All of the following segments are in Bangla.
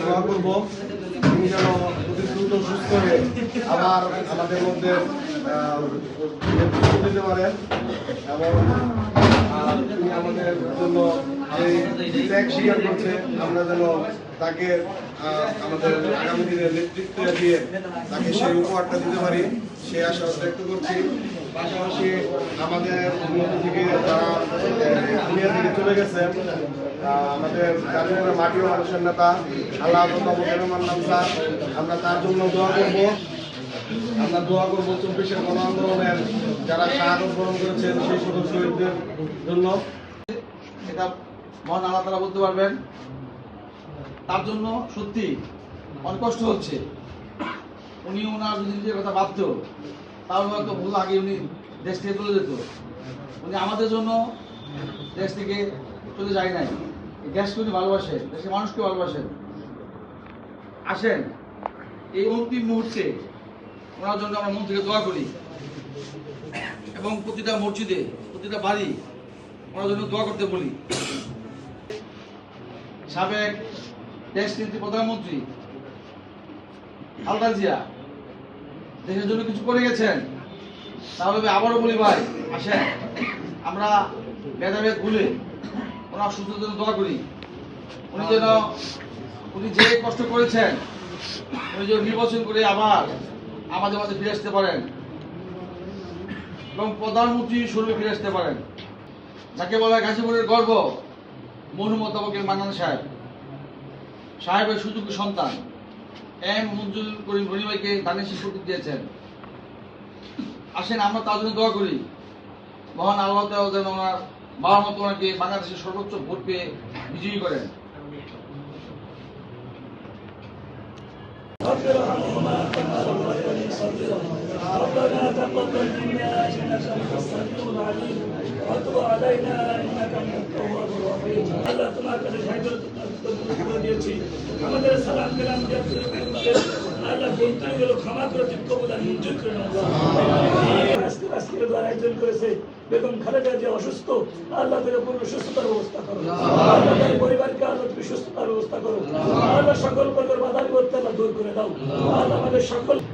দোয়া করব তিনি যেন অতি দ্রুত সুস্থ হয়ে আবার আমাদের মধ্যে দিতে পারেন এবং তিনি আমাদের জন্য ত্যাগ আমরা যেন তাকে আমাদের আগামী নেতৃত্ব দিয়ে তাকে সেই উপহারটা দিতে পারি, সেই আশা ব্যক্ত পাশাপাশি আমাদের মধ্যে থেকে যারা দুনিয়া চলে গেছেন আমাদের জাতীয় মাটিও মানুষের নেতা, আল্লাহ মান্নাম স্যার আমরা তার জন্য দোয়া করব। আমরা দোয়া করব চব্বিশের গণ আন্দোলনের যারা শাহাদত বরণ করেছেন সেই সকল জন্য। এটা মহান আল্লাহ তারা বলতে পারবেন, তার জন্য সত্যি অনেক কষ্ট হচ্ছে। উনি ওনার যদি নিজের কথা ভাবত, তাহলে হয়তো ভুল আগে উনি দেশ থেকে চলে যেত। উনি আমাদের জন্য দেশ থেকে চলে যায় নাই। দেশকে উনি ভালোবাসেন, দেশের মানুষকে ভালোবাসেন। আসেন, এই অন্তিম মুহূর্তে ওনার জন্য আমরা মন থেকে দোয়া করি। এবং প্রতিটা মসজিদে, প্রতিটা বাড়ি ওনার জন্য দোয়া করতে বলি। সাবেক দেশ নেত্রী প্রধানমন্ত্রী খালদা জিয়া, দেশের জন্য কিছু করে গেছেন। তাহলে আবারও বলি ভাই, আসেন, আমরা ভেদাভেদ ভুলে ওনার সুস্থতার জন্য দোয়া করি। উনি যেন, উনি যে কষ্ট করেছেন, উনি যেন নির্বাচন করে আবার, আমাদের মাঝে ফিরে আসতে পারেন। এবং প্রধানমন্ত্রী স্বরূপে ফিরে আসতে পারেন। যাকে বলা হয় গাজীপুরের গর্ব মনু মোতাবকের মান্নান সাহেব। সাহেবের সুযোগ্য সন্তান। এম মঞ্জুর করিম রনিমাইকে ধানের শীষ প্রতীক দিয়েছেন। আসেন, আমরা তার জন্য দোয়া করি। মহান আল্লাহ যেন ওনার বাবার মতো ওনাকে বাংলাদেশের সর্বোচ্চ ভোট পেয়ে বিজয়ী করেন। ربنا تقبل منا انك انت السميع العليم وتب علينا انك انت التواب الرحيم আল্লাহ তোমার কাছে সাইকেল করে দিয়েছি আমাদের সালাম কালাম আল্লাহ বলতে গেল ক্ষমা করে চিত্ত প্রদান মঞ্জুর করে নাও আজকে আজকে দ্বারা একজন করেছে বেগম খালেদা যে অসুস্থ আল্লাহ তাদের পূর্ণ সুস্থতার ব্যবস্থা করো আল্লাহ তার পরিবারকে আল্লাহ তুমি সুস্থতার ব্যবস্থা করো আল্লাহ সকল প্রকার বাধা বিপত্তি আল্লাহ দূর করে দাও আল্লাহ আমাদের সকল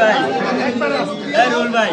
ভাই। রুল ভাই।